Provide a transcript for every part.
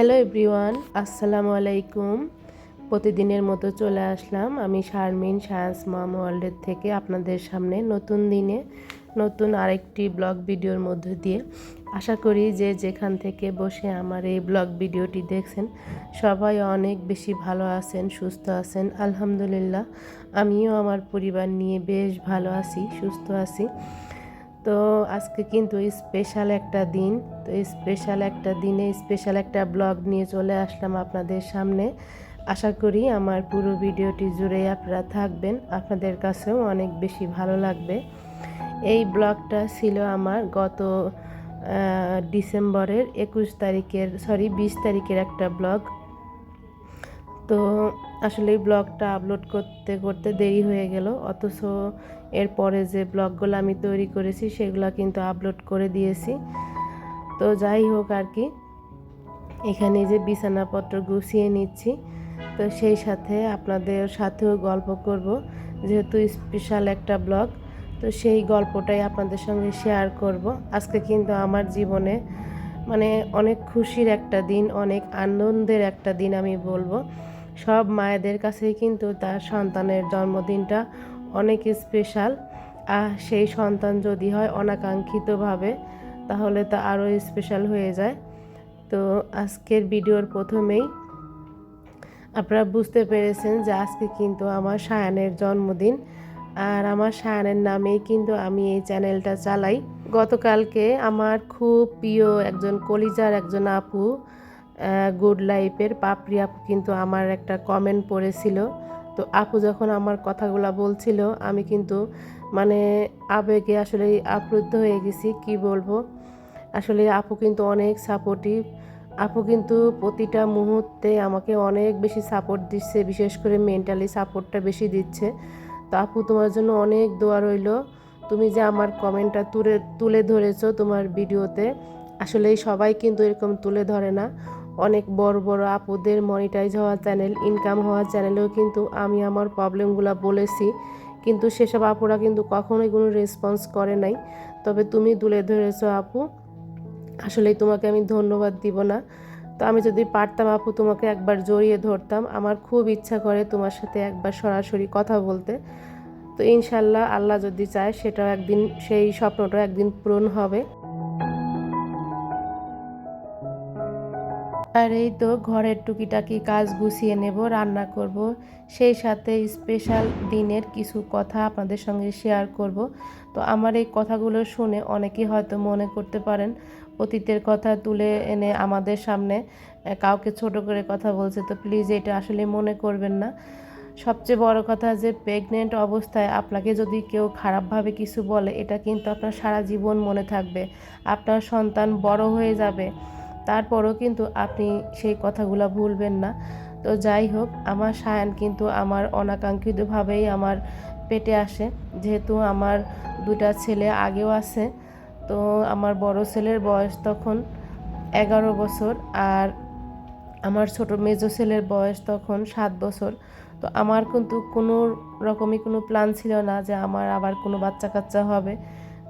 Hello everyone আসসালামু আলাইকুম প্রতিদিনের মতো চলে আসলাম আমি শারমিন সায়েন্স মাম ওয়ার্ল্ডের থেকে আপনাদের সামনে নতুন দিনে নতুন আরেকটি ব্লগ ভিডিওর মধ্য দিয়ে। আশা করি যে যেখান থেকে বসে আমার এই ব্লগ ভিডিওটি দেখছেন, সবাই অনেক বেশি ভালো আছেন, সুস্থ আছেন। আলহামদুলিল্লাহ, আমিও আমার পরিবার নিয়ে বেশ ভালো আছি, সুস্থ আছি। তো আজকে কিন্তু স্পেশাল একটা দিন, তো স্পেশাল একটা দিনে স্পেশাল একটা ব্লগ নিয়ে চলে আসলাম আপনাদের সামনে। আশা করি আমার পুরো ভিডিওটি জুড়ে আপনারা থাকবেন, আপনাদের কাছেও অনেক বেশি ভালো লাগবে। এই ব্লগটা ছিল আমার গত ডিসেম্বরের একুশ তারিখের সরি বিশ তারিখের একটা ব্লগ তো আসলে এই ব্লগটা আপলোড করতে করতে দেরি হয়ে গেল। অথচ এরপরে যে ব্লগগুলো আমি তৈরি করেছি, সেগুলো কিন্তু আপলোড করে দিয়েছি। তো যাই হোক আর কি, এখানে যে বিছানাপত্র গুছিয়ে নিচ্ছি। তো সেই সাথে আপনাদের সাথেও গল্প করব, যেহেতু স্পেশাল একটা ব্লগ। তো সেই গল্পটাই আপনাদের সঙ্গে শেয়ার করব। আজকে কিন্তু আমার জীবনে মানে অনেক খুশির একটা দিন, অনেক আনন্দের একটা দিন আমি বলব। সব মায়েদের কাছেই কিন্তু তার সন্তানের জন্মদিনটা অনেক স্পেশাল আর সেই সন্তান যদি হয় অনাকাঙ্ক্ষিতভাবে, তাহলে তা আরও স্পেশাল হয়ে যায়। তো আজকের ভিডিওর প্রথমেই আপনারা বুঝতে পেরেছেন যে আজকে কিন্তু আমার সায়ানের জন্মদিন। আর আমার সায়ানের নামেই কিন্তু আমি এই চ্যানেলটা চালাই। গতকালকে আমার খুব প্রিয় একজন কলিজার একজন আপু গুড লাইফের পাপড়ি আপু কিন্তু আমার একটা কমেন্ট পড়েছিল। তো আপু যখন আমার কথাগুলো বলছিল, আমি কিন্তু মানে আবেগে আসলে আপ্লুত হয়ে গেছি, কি বলব? আসলে আপু কিন্তু অনেক সাপোর্টিভ আপু কিন্তু প্রতিটা মুহূর্তে আমাকে অনেক বেশি সাপোর্ট দিচ্ছে, বিশেষ করে মেন্টালি সাপোর্টটা বেশি দিচ্ছে। তো আপু, তোমার জন্য অনেক দোয়া রইল। তুমি যে আমার কমেন্টটা তুলে তুলে ধরেছো তোমার ভিডিওতে আসলে সবাই কিন্তু এরকম তুলে ধরে না। অনেক বড় বড় আপুদের মনিটাইজ হওয়া চ্যানেল ইনকাম হওয়া চ্যানেলেও কিন্তু আমি আমার প্রবলেমগুলো বলেছি। কিন্তু সেসব আপুরা কিন্তু কখনোই কোনো রেসপন্স করে নাই। তবে তুমি তুলে ধরেছো আপু, আসলেই তোমাকে আমি ধন্যবাদ দিব না। তো আমি যদি পারতাম আপু, তোমাকে একবার জড়িয়ে ধরতাম। আমার খুব ইচ্ছা করে তোমার সাথে একবার সরাসরি কথা বলতে। তো ইনশাল্লাহ আল্লাহ যদি চায়, সেটাও একদিন, সেই স্বপ্নটা একদিন পূরণ হবে। আর এই তো ঘরের টুকিটাকি কাজ গুছিয়ে নেব, রান্না করব। সেই সাথে স্পেশাল দিনের কিছু কথা আপনাদের সঙ্গে শেয়ার করব। তো আমার এই কথাগুলো শুনে অনেকেই হয়তো মনে করতে পারেন, অতীতের কথা তুলে এনে আমাদের সামনে কাউকে ছোট করে কথা বলছে, তো প্লিজ এটা আসলে মনে করবেন না। সবচেয়ে বড় কথা যে প্রেগনেন্ট অবস্থায় আপনাকে যদি কেউ খারাপভাবে কিছু বলে, এটা কিন্তু আপনার সারা জীবন মনে থাকবে। আপনার সন্তান বড় হয়ে যাবে। তারপরও কিন্তু আপনি সেই কথাগুলো ভুলবেন না। তো যাই হোক, আমার সায়ান কিন্তু আমার অনাকাঙ্ক্ষিতভাবেই আমার পেটে আসে। যেহেতু আমার দুটা ছেলে আগেও আছে, তো আমার বড় ছেলের বয়স তখন এগারো বছর আর আমার ছোট মেজো ছেলের বয়স তখন সাত বছর। তো আমার কিন্তু কোনো রকমই কোনো প্ল্যান ছিল না যে আমার আবার কোনো বাচ্চা কাচ্চা হবে।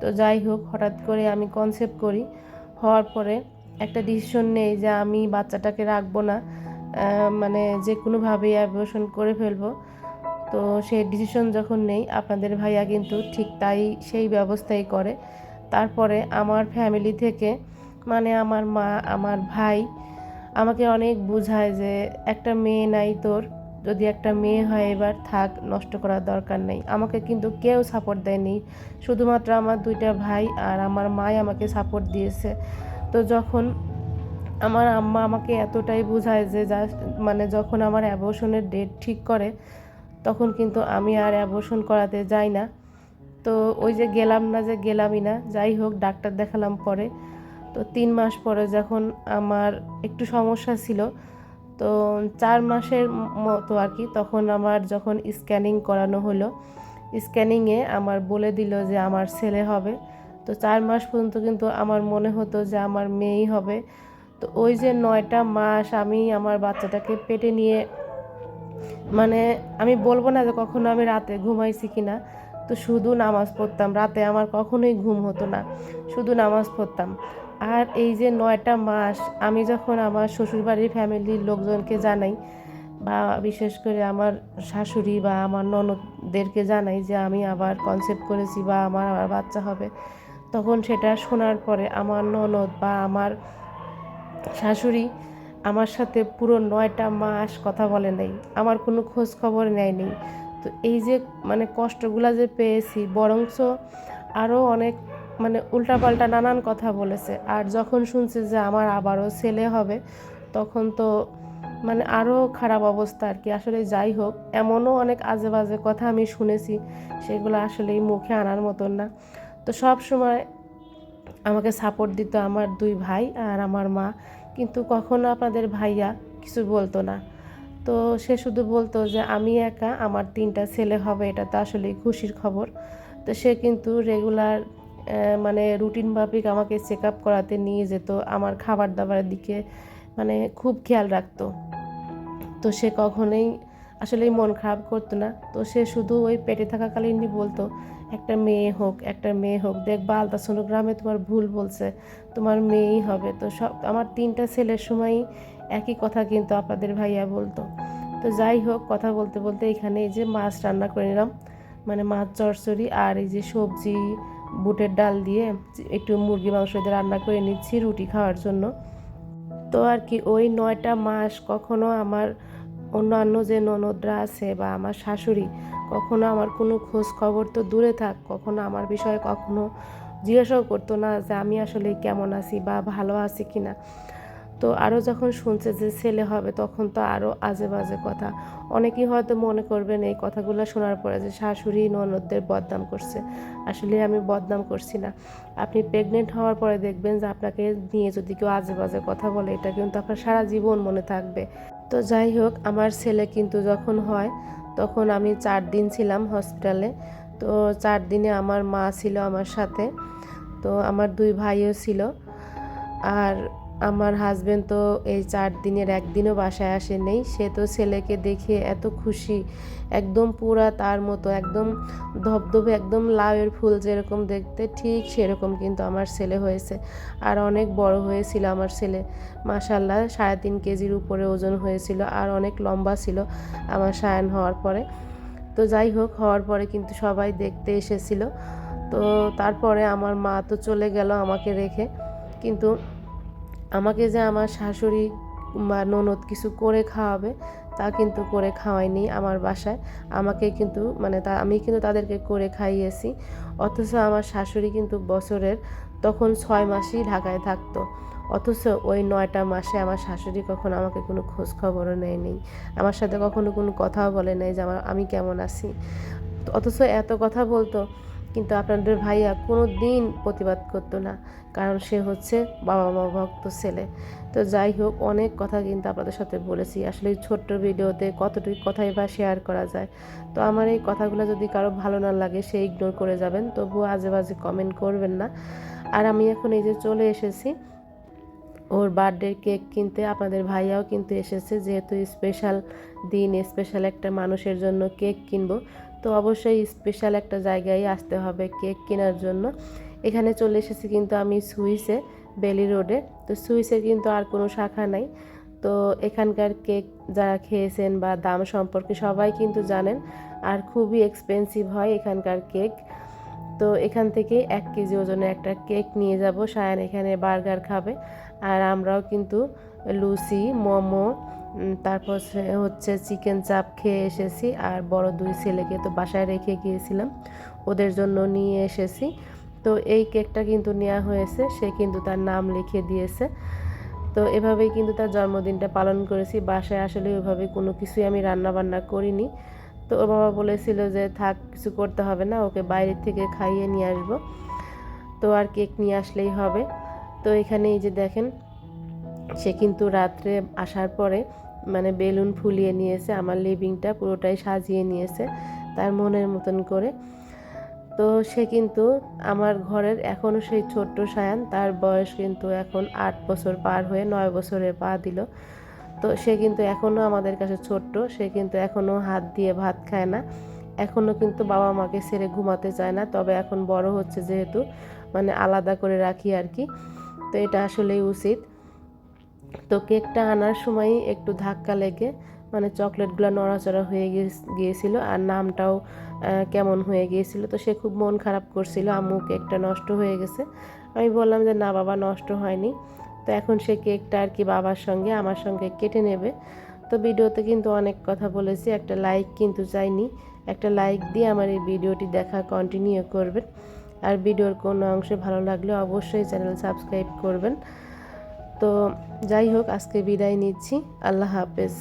তো যাই হোক, হঠাৎ করে আমি কনসেপ্ট করি। হওয়ার পরে একটা ডিসিশন নেই যে আমি বাচ্চাটাকে রাখব না মানে যে কোনোভাবেই অ্যাবর্শন করে ফেলব। তো সেই ডিসিশন যখন নেই, আপনাদের ভাইয়া কিন্তু ঠিক তাই সেই ব্যবস্থাই করে। তারপরে আমার ফ্যামিলি থেকে মানে আমার মা, আমার ভাই, আমাকে অনেক বোঝায় যে একটা মেয়ে নাই তোর, যদি একটা মেয়ে হয় এবার থাক, নষ্ট করার দরকার নেই। আমাকে কিন্তু কেউ সাপোর্ট দেয়নি। শুধুমাত্র আমার দুইটা ভাই আর আমার মাই আমাকে সাপোর্ট দিয়েছে। তো যখন আমার আম্মা আমাকে এতটাই বোঝায় যে যা মানে যখন আমার অ্যাবর্শনের ডেট ঠিক করে, তখন কিন্তু আমি আর অ্যাবর্শন করাতে যাই না। তো ওই যে গেলাম না যে গেলামই না, যাই হোক, ডাক্তার দেখালাম পরে। তো তিন মাস পরে যখন আমার একটু সমস্যা ছিল, তো চার মাসের মতো আর কি তখন আমার যখন স্ক্যানিং করানো হলো স্ক্যানিংয়ে আমার বলে দিল যে আমার ছেলে হবে। তো চার মাস পর্যন্ত কিন্তু আমার মনে হতো যে আমার মেয়েই হবে। তো ওই যে নয়টা মাস আমি আমার বাচ্চাটাকে পেটে নিয়ে মানে আমি বলব না যে কখনো আমি রাতে ঘুমাইছি কিনা, তো তো শুধু নামাজ পড়তাম। রাতে আমার কখনোই ঘুম হতো না, শুধু নামাজ পড়তাম। আর এই যে নয়টা মাস আমি যখন আমার শ্বশুরবাড়ির ফ্যামিলির লোকজনকে জানাই বা বিশেষ করে আমার শাশুড়ি বা আমার ননদদেরকে জানাই যে আমি আবার কনসেপ্ট করেছি বা আমার আবার বাচ্চা হবে তখন সেটা শোনার পরে আমার ননদ বা আমার শাশুড়ি আমার সাথে পুরো নয়টা মাস কথা বলে নাই। আমার কোনো খোঁজ খবর নেয়নি তো এই যে মানে কষ্টগুলা যে পেয়েছি, বরঞ্চ আরও অনেক মানে উল্টাপাল্টা নানান কথা বলেছে। আর যখন শুনছে যে আমার আবারও ছেলে হবে, তখন তো মানে আরও খারাপ অবস্থা আর কি। আসলে যাই হোক, এমনও অনেক আজে বাজে কথা আমি শুনেছি, সেগুলো আসলে মুখে আনার মতন না। তো সব সময় আমাকে সাপোর্ট দিত আমার দুই ভাই আর আমার মা। কিন্তু কখনো আপনাদের ভাইয়া কিছু বলতো না। তো সে শুধু বলতো যে, আমি একা, আমার তিনটা ছেলে হবে, এটা তো আসলেই খুশির খবর। তো সে কিন্তু রেগুলার মানে রুটিন মাফিক আমাকে চেক আপ করাতে নিয়ে যেত, আমার খাবার দাবারের দিকে মানে খুব খেয়াল রাখতো। তো সে কখনোই আসলেই মন খারাপ করতো না। তো সে শুধু ওই পেটে থাকাকালীনই বলতো একটা মেয়ে হোক, একটা মেয়ে হোক দেখবা আলতাসনো গ্রামে তোমার ভুল বলছে, তোমার মেয়েই হবে। তো সব, আমার তিনটা ছেলের সময়ই একই কথা কিন্তু আপনাদের ভাইয়া বলতো। তো যাই হোক, কথা বলতে বলতে এখানে এই যে মাছ রান্না করে নিলাম মানে মাছ, চরচড়ি আর এই যে সবজি, বুটের ডাল দিয়ে একটু মুরগি মাংস দিয়ে রান্না করে নিচ্ছি রুটি খাওয়ার জন্য। তো আর কি, ওই নয়টা মাস কখনো আমার অন্যান্য যে ননদরা আছে বা আমার শাশুড়ি, কখনো আমার কোনো খোঁজ খবর তো দূরে থাক, কখনো আমার বিষয়ে কখনো জিজ্ঞাসাও করতো না যে আমি আসলে কেমন আছি বা ভালো আছি কি না তো আরও যখন শুনছে যে ছেলে হবে, তখন তো আরও আজে বাজে কথা। অনেকেই হয়তো মনে করবেন এই কথাগুলো শোনার পরে যে শাশুড়ি ননদদের বদনাম করছে। আসলে আমি বদনাম করছি না। আপনি প্রেগনেন্ট হওয়ার পরে দেখবেন যে আপনাকে নিয়ে যদি কেউ আজে বাজে কথা বলে, এটা কিন্তু আপনার সারা জীবন মনে থাকবে। তো যাই হোক, আমার ছেলে কিন্তু যখন হয়, তখন আমি চার দিন ছিলাম হসপিটালে। তো চার দিনে আমার মা ছিল আমার সাথে। তো আমার দুই ভাইও ছিল। আর আমার হাজব্যান্ড তো এই চার দিনের একদিনও বাসায় আসে নেই। সে তো ছেলেকে দেখে এত খুশি, একদম পুরা তার মতো, একদম ধবধবে, একদম লাউয়ের ফুল যেরকম দেখতে, ঠিক সেরকম কিন্তু আমার ছেলে হয়েছে। আর অনেক বড় হয়েছিল আমার ছেলে। মাসাল্লাহ সাড়ে তিন কেজির উপরে ওজন হয়েছিল আর অনেক লম্বা ছিল আমার সায়ন হওয়ার পরে। তো যাই হোক, হওয়ার পরে কিন্তু সবাই দেখতে এসেছিল। তো তারপরে আমার মা তো চলে গেল আমাকে রেখে। কিন্তু আমাকে যে আমার শাশুড়ি বা ননদ কিছু করে খাওয়াবে, তা কিন্তু করে খাওয়ায়নি আমার বাসায়। আমাকে কিন্তু মানে তা, আমি কিন্তু তাদেরকে করে খাইয়েছি। অথচ আমার শাশুড়ি কিন্তু বছরের তখন ছয় মাসই ঢাকায় থাকতো। অথচ ওই নয়টা মাসে আমার শাশুড়ি কখনো আমাকে কোনো খোঁজ খবরও নেয়নি। আমার সাথে কখনো কোনো কথাও বলে নাই যে আমার, আমি কেমন আছি। অথচ এত কথা বলতো কিন্তু আপনাদের ভাইয়া কোনো দিন প্রতিবাদ করতো না, কারণ সে হচ্ছে বাবা মা ভক্ত ছেলে। তো যাই হোক, অনেক কথা কিন্তু আপনাদের সাথে বলেছি। আসলে ছোট্ট ভিডিওতে কতটুকু কথাই বা শেয়ার করা যায়? তো আমার এই কথাগুলো যদি কারও ভালো না লাগে, সে ইগনোর করে যাবেন। তবুও আজে বাজে কমেন্ট করবেন না। আর আমি এখন এই যে চলে এসেছি, ওর বার্থডে কেক কিনতে আপনাদের ভাইয়াও কিন্তু এসেছে। যেহেতু স্পেশাল দিন স্পেশাল একটা মানুষের জন্য কেক কিনবো তো অবশ্যই স্পেশাল একটা জায়গায় আসতে হবে কেক কেনার জন্য। এখানে চলে এসেছি কিন্তু আমি সুইসে, বেলি রোডে। তো সুইসে কিন্তু আর কোনো শাখা নাই। তো এখানকার কেক যারা খেয়েছেন বা দাম সম্পর্কে সবাই কিন্তু জানেন। আর খুবই এক্সপেন্সিভ হয় এখানকার কেক তো এখান থেকে এক কেজি ওজনে একটা কেক নিয়ে যাব। সায়ান এখানে বার্গার খাবে। আর আমরাও কিন্তু লুচি, মোমো তারপর হচ্ছে চিকেন চাপ খেয়ে এসেছি, আর বড় দুই ছেলেকে তো বাসায় রেখে গিয়েছিলাম, ওদের জন্য নিয়ে এসেছি। তো এই কেকটা কিন্তু নেওয়া হয়েছে, সে কিন্তু তার নাম লিখে দিয়েছে। তো এভাবেই কিন্তু তার জন্মদিনটা পালন করেছি, বাসায় আসলে ওইভাবে কোনো কিছুই আমি রান্না বান্না করিনি। তো ওর বাবা বলেছিল যে, থাক, কিছু করতে হবে না, ওকে বাইরের থেকে খাইয়ে নিয়ে আসব। তো আর কেক নিয়ে আসলেই হবে। তো এখানে এই যে দেখেন সে কিন্তু রাত্রে আসার পরে মানে বেলুন ফুলিয়ে নিয়েছে, আমার লিভিংটা পুরোটাই সাজিয়ে নিয়েছে তার মনের মতন করে। তো সে কিন্তু আমার ঘরের এখনও সেই ছোট্ট সায়ান, তার বয়স কিন্তু এখন আট বছর পার হয়ে নয় বছরে পা দিল। তো সে কিন্তু এখনও আমাদের কাছে ছোট্ট, সে কিন্তু এখনও হাত দিয়ে ভাত খায় না। এখনও কিন্তু বাবা মাকে ছেড়ে ঘুমাতে চায় না, তবে এখন বড় হচ্ছে যেহেতু মানে আলাদা করে রাখি আর কি। তো এটা আসলেই উচিত। তো কেকটা আনার সময়ই একটু ধাক্কা লেগে মানে চকলেটগুলো নড়াচড়া হয়ে গিয়েছিল আর নামটাও কেমন হয়ে গিয়েছিল তো সে খুব মন খারাপ করছিল, আম্মু কেকটা নষ্ট হয়ে গেছে। আমি বললাম যে, না বাবা, নষ্ট হয়নি। তো এখন সে কেকটা আর কি বাবার সঙ্গে, আমার সঙ্গে কেটে নেবে। তো ভিডিওতে কিন্তু অনেক কথা বলেছি, একটা লাইক কিন্তু চাইনি। একটা লাইক দিয়ে আমার এই ভিডিওটি দেখা কন্টিনিউ করবেন। আর ভিডিওর কোনো অংশে ভালো লাগলে অবশ্যই চ্যানেল সাবস্ক্রাইব করবেন। তো যাই হোক আজকে বিদায় নিচ্ছি। আল্লাহ হাফেজ।